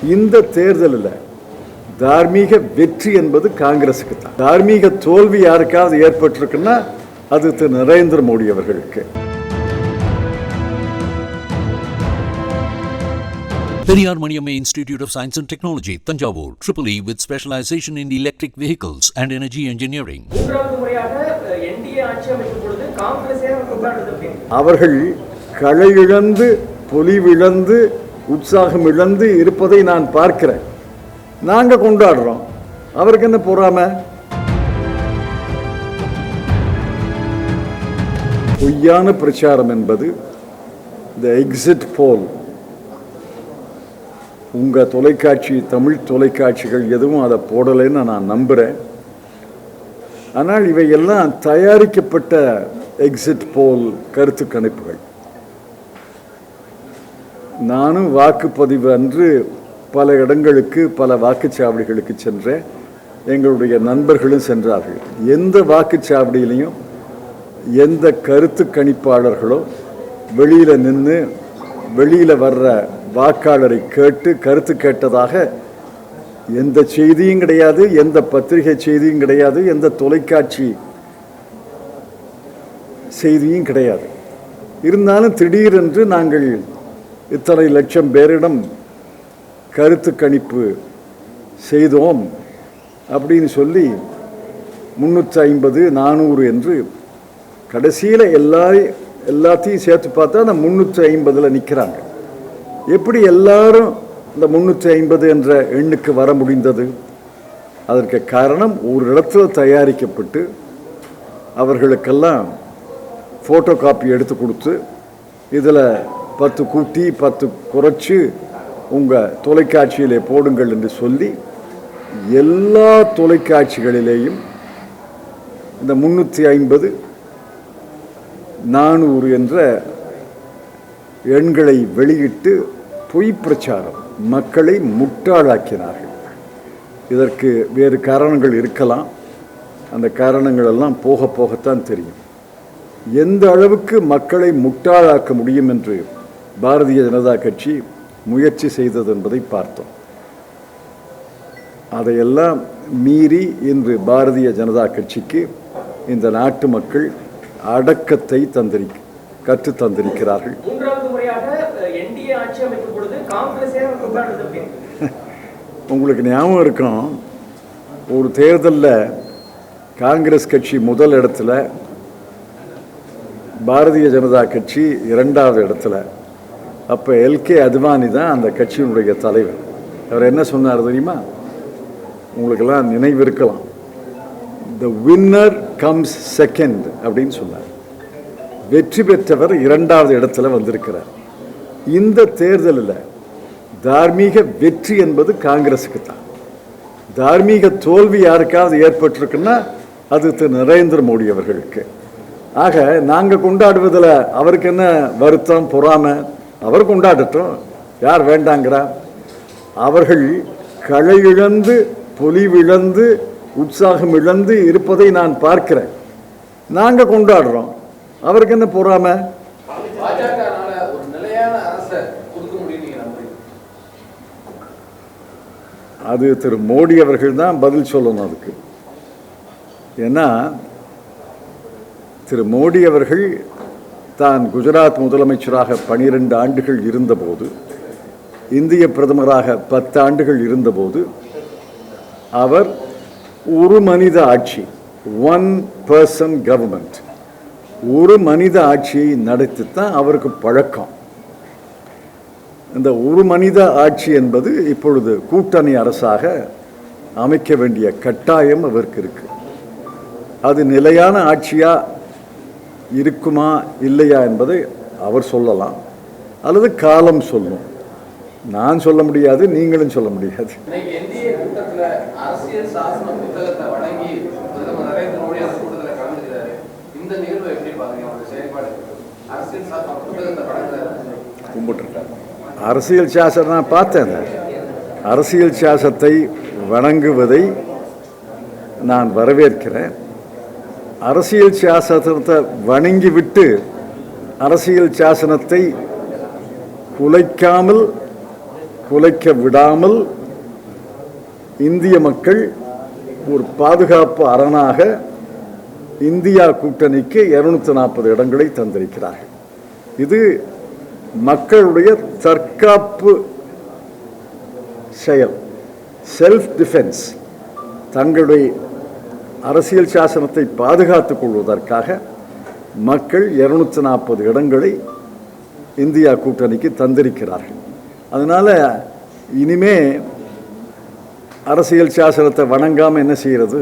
இந்த தேர்தலில் தார்மீக வெற்றி என்பது காங்கிரஸுக்கு தான் தார்மீக தோல்வி யாருக்காவது ஏற்பட்டிருக்குன்னா அது திரு. நரேந்திர மோடி அவர்களுக்கு. E with specialization in electric vehicles and energy engineering. மூன்றாவது முறையாக என்டிஏ ஆட்சி அமைக்கும் பொழுது காங்கிரஸே கொண்டாடுறது அப்படின்னு அவர்கள் களையிழந்து பொலிவிழந்து உற்சாகம் இழந்து இருப்பதை நான் பார்க்கிறேன். நாங்கள் கொண்டாடுறோம். அவருக்கு என்ன பொறாம? பொய்யான பிரச்சாரம் என்பது இந்த எக்ஸிட் போல் உங்கள் தொலைக்காட்சி தமிழ் தொலைக்காட்சிகள் எதுவும் அதை போடலைன்னு நான் நம்புகிறேன் ஆனால் இவையெல்லாம் தயாரிக்கப்பட்ட எக்ஸிட் போல் கருத்து கணிப்புகள். நானும் வாக்குப்பதிவு அன்று பல இடங்களுக்கு பல வாக்குச்சாவடிகளுக்கு சென்றேன். எங்களுடைய நண்பர்களும் சென்றார்கள். எந்த வாக்குச்சாவடியிலையும் எந்த கருத்து கணிப்பாளர்களோ வெளியில் நின்று வெளியில் வர்ற வாக்காளரை கேட்டு கருத்து கேட்டதாக எந்த செய்தியும் கிடையாது எந்த பத்திரிகை செய்தியும் கிடையாது எந்த தொலைக்காட்சி செய்தியும் கிடையாது. இருந்தாலும் திடீரென்று நாங்கள் இத்தனை லட்சம் பேரிடம் கருத்து கணிப்பு செய்தோம் அப்படின்னு சொல்லி முந்நூற்றி ஐம்பது நானூறு என்று கடைசியில் எல்லா எல்லாத்தையும் சேர்த்து பார்த்தா அந்த முந்நூற்றி ஐம்பதில் நிற்கிறாங்க எப்படி எல்லாரும் இந்த முந்நூற்றி ஐம்பது என்ற எண்ணுக்கு வர முடிந்தது? அதற்கு காரணம் ஒரு இடத்துல தயாரிக்கப்பட்டு அவர்களுக்கெல்லாம் ஃபோட்டோ காப்பி எடுத்து கொடுத்து இதில் பத்து கூட்டி பத்து குறைச்சி உங்கள் தொலைக்காட்சியிலே போடுங்கள் என்று சொல்லி எல்லா தொலைக்காட்சிகளிலேயும் இந்த முந்நூற்றி ஐம்பது நானூறு என்ற எண்களை வெளியிட்டு பொய் பிரச்சாரம் மக்களை முட்டாளாக்கினார்கள். இதற்கு வேறு காரணங்கள் இருக்கலாம். அந்த காரணங்கள் எல்லாம் போக போகத்தான் தெரியும். எந்த அளவுக்கு மக்களை முட்டாளாக்க முடியும் என்று பாரதிய ஜனதா கட்சி முயற்சி செய்தது என்பதை பார்த்தோம். அதையெல்லாம் மீறி இன்று பாரதிய ஜனதா கட்சிக்கு இந்த நாட்டு மக்கள் அடக்கத்தை தந்திரி கற்று தந்திருக்கிறார்கள். உங்களுக்கு ஞாபகம் இருக்கும் ஒரு தேர்தலில் காங்கிரஸ் கட்சி முதல் இடத்துல பாரதிய ஜனதா கட்சி இரண்டாவது இடத்துல அப்போ எல்கே அத்வானி தான் அந்த கட்சியினுடைய தலைவர். அவர் என்ன சொன்னார் தெரியுமா? உங்களுக்கெல்லாம் நினைவு இருக்கலாம். த வின்னர் கம்ஸ் செகண்ட் அப்படின்னு சொன்னார். வெற்றி பெற்றவர் இரண்டாவது இடத்துல வந்திருக்கிறார். இந்த தேர்தலில் தார்மீக வெற்றி என்பது காங்கிரஸுக்கு தான். தார்மீக தோல்வி யாருக்காவது ஏற்பட்டிருக்குன்னா அது திரு நரேந்திர மோடி அவர்களுக்கு. ஆக நாங்கள் கொண்டாடுவதில் அவருக்கு என்ன வருத்தம் பொறாமை? அவர் கொண்டாடட்டும். யார் வேண்டாங்கிறா? அவர்கள் களையிழந்து பொலிவிழந்து உற்சாகம் இழந்து இருப்பதை நான் பார்க்கிறேன். நாங்கள் கொண்டாடுறோம். அவருக்கு என்ன பொறாமை? அது திரு மோடி அவர்கள் தான் பதில் சொல்லணும் அதுக்கு. ஏன்னா திரு மோடி அவர்கள் தான் குஜராத் முதலமைச்சராக பனிரெண்டு ஆண்டுகள் இருந்தபோது இந்திய பிரதமராக பத்து ஆண்டுகள் இருந்தபோது அவர் ஒரு மனித ஆட்சி ஒன் பர்சன் கவர்மெண்ட் ஒரு மனித ஆட்சியை நடத்தித்தான் அவருக்கு பழக்கம். இந்த ஒரு மனித ஆட்சி என்பது இப்பொழுது கூட்டணி அரசாக அமைக்க வேண்டிய கட்டாயம் அவருக்கு இருக்கு. அது நிலையான ஆட்சியாக இருக்குமா இல்லையா என்பதை அவர் சொல்லலாம். அல்லது காலம் சொல்லும். நான் சொல்ல முடியாது நீங்களும் சொல்ல முடியாது. கூட்டத்துல அரசியல் சாசனம் நான் பார்த்தேன். அரசியல் சாசத்தை வணங்குவதை நான் வரவேற்கிறேன். அரசியல் சாசனத்தை வணங்கிவிட்டு அரசியல் சாசனத்தை குலைக்காமல் குலைக்க விடாமல் இந்திய மக்கள் ஒரு பாதுகாப்பு அரணாக இந்தியா கூட்டணிக்கு இருநூத்தி நாற்பது இடங்களை தந்திருக்கிறார்கள். இது மக்களுடைய தற்காப்பு செயல் செல்ஃப் டிஃபென்ஸ் தங்களுடைய அரசியல் சாசனத்தை பாதுகாத்துக் கொள்வதற்காக மக்கள் இருநூற்றி நாற்பது இடங்களை இந்தியா கூட்டணிக்கு தந்திருக்கிறார்கள். அதனால் இனிமே அரசியல் சாசனத்தை வணங்காமல் என்ன செய்கிறது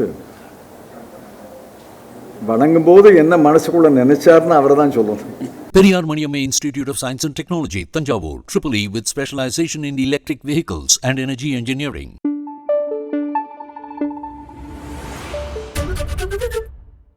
வணங்கும் போது என்ன மனசுக்குள்ள நினைச்சார்னு அவரை தான் சொல்லணும். Periyar Maniamma Institute of Science and Technology, Tanjavur, Triple E with specialization in electric vehicles and energy engineering.